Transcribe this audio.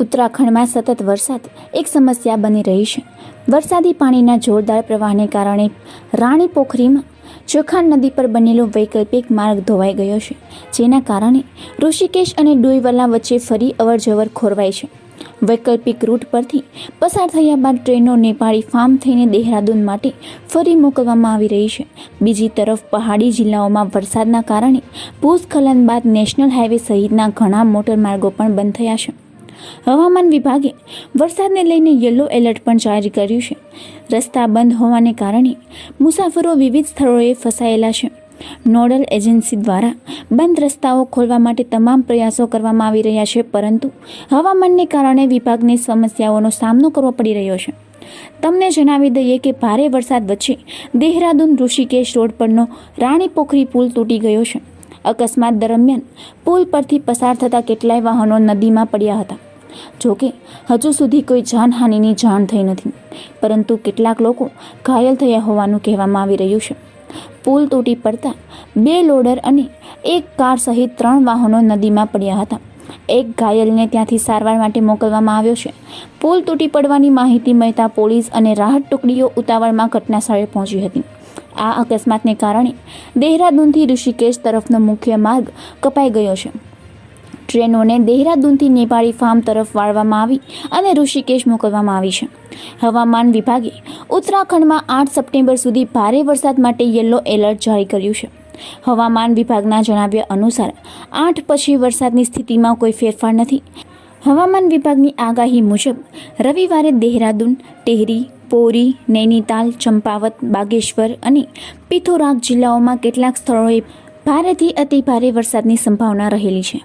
ઉત્તરાખંડમાં સતત વરસાદ એક સમસ્યા બની રહી છે. વરસાદી પાણીના જોરદાર પ્રવાહને કારણે રાણી પોખરીમાં ચોખાન નદી પર બનેલો વૈકલ્પિક માર્ગ ધોવાઈ ગયો છે, જેના કારણે ઋષિકેશ અને ડોઈવાલા વચ્ચે ફરી અવરજવર ખોરવાય છે. વૈકલ્પિક રૂટ પરથી પસાર થયા બાદ ટ્રેનો નેપાળી ફાર્મ થઈને દેહરાદૂન માટે ફરી મોકલવામાં આવી રહી છે. બીજી તરફ પહાડી જિલ્લાઓમાં વરસાદના કારણે ભૂસ્ખલન બાદ નેશનલ હાઈવે સહિતના ઘણા મોટર માર્ગો પણ બંધ થયા છે. હવામાન વિભાગે વરસાદને લઈને યલો એલર્ટ પણ જારી કર્યું છે. રસ્તા બંધ હોવાને કારણે મુસાફરો વિવિધ સ્થળોએ ફસાયેલા છે. નોડલ એજન્સી દ્વારા બંધ રસ્તાઓ ખોલવા માટે તમામ પ્રયાસો કરવામાં આવી રહ્યા છે, પરંતુ હવામાનને કારણે વિભાગને સમસ્યાઓનો સામનો કરવો પડી રહ્યો છે. તમને જણાવી દઈએ કે ભારે વરસાદ વચ્ચે દેહરાદૂન ઋષિકેશ રોડ પરનો રાણી પોખરી પુલ તૂટી ગયો છે. અકસ્માત દરમિયાન પુલ પરથી પસાર થતા કેટલાય વાહનો નદીમાં પડ્યા હતા. જોકે હજુ સુધી કોઈ જાનહાનિની જાણ થઈ નથી. પરંતુ કેટલાક લોકો ઘાયલ થયા હોવાનું કહેવામાં આવી રહ્યું છે. પુલ તૂટી પડતા બે લોડર અને એક કાર સહિત ત્રણ વાહનો નદીમાં પડ્યા હતા. એક ઘાયલને ત્યાંથી સારવાર માટે મોકલવામાં આવ્યો છે. પુલ તૂટી પડવાની માહિતી મળતા પોલીસ અને રાહત ટુકડીઓ ઉતાવળમાં ઘટનાસ્થળે પહોંચી હતી. આ અકસ્માતને કારણે દેહરાદૂનથી ઋષિકેશ તરફનો મુખ્ય માર્ગ કપાઈ ગયો છે. ટ્રેનોને દેહરાદૂનથી નેપાળી ફાર્મ તરફ વાળવામાં આવી અને ઋષિકેશ મોકલવામાં આવી છે. હવામાન વિભાગે ઉત્તરાખંડમાં આઠ સપ્ટેમ્બર સુધી ભારે વરસાદ માટે યલો એલર્ટ જારી કર્યું છે. હવામાન વિભાગના જણાવ્યા અનુસાર આઠ પછી વરસાદની સ્થિતિમાં કોઈ ફેરફાર નથી. હવામાન વિભાગની આગાહી મુજબ રવિવારે દેહરાદૂન, ટેહરી, પોરી, નૈનીતાલ, ચંપાવત, બાગેશ્વર અને પિથોરાગ જિલ્લાઓમાં કેટલાક સ્થળોએ ભારેથી અતિ ભારે વરસાદની સંભાવના રહેલી છે.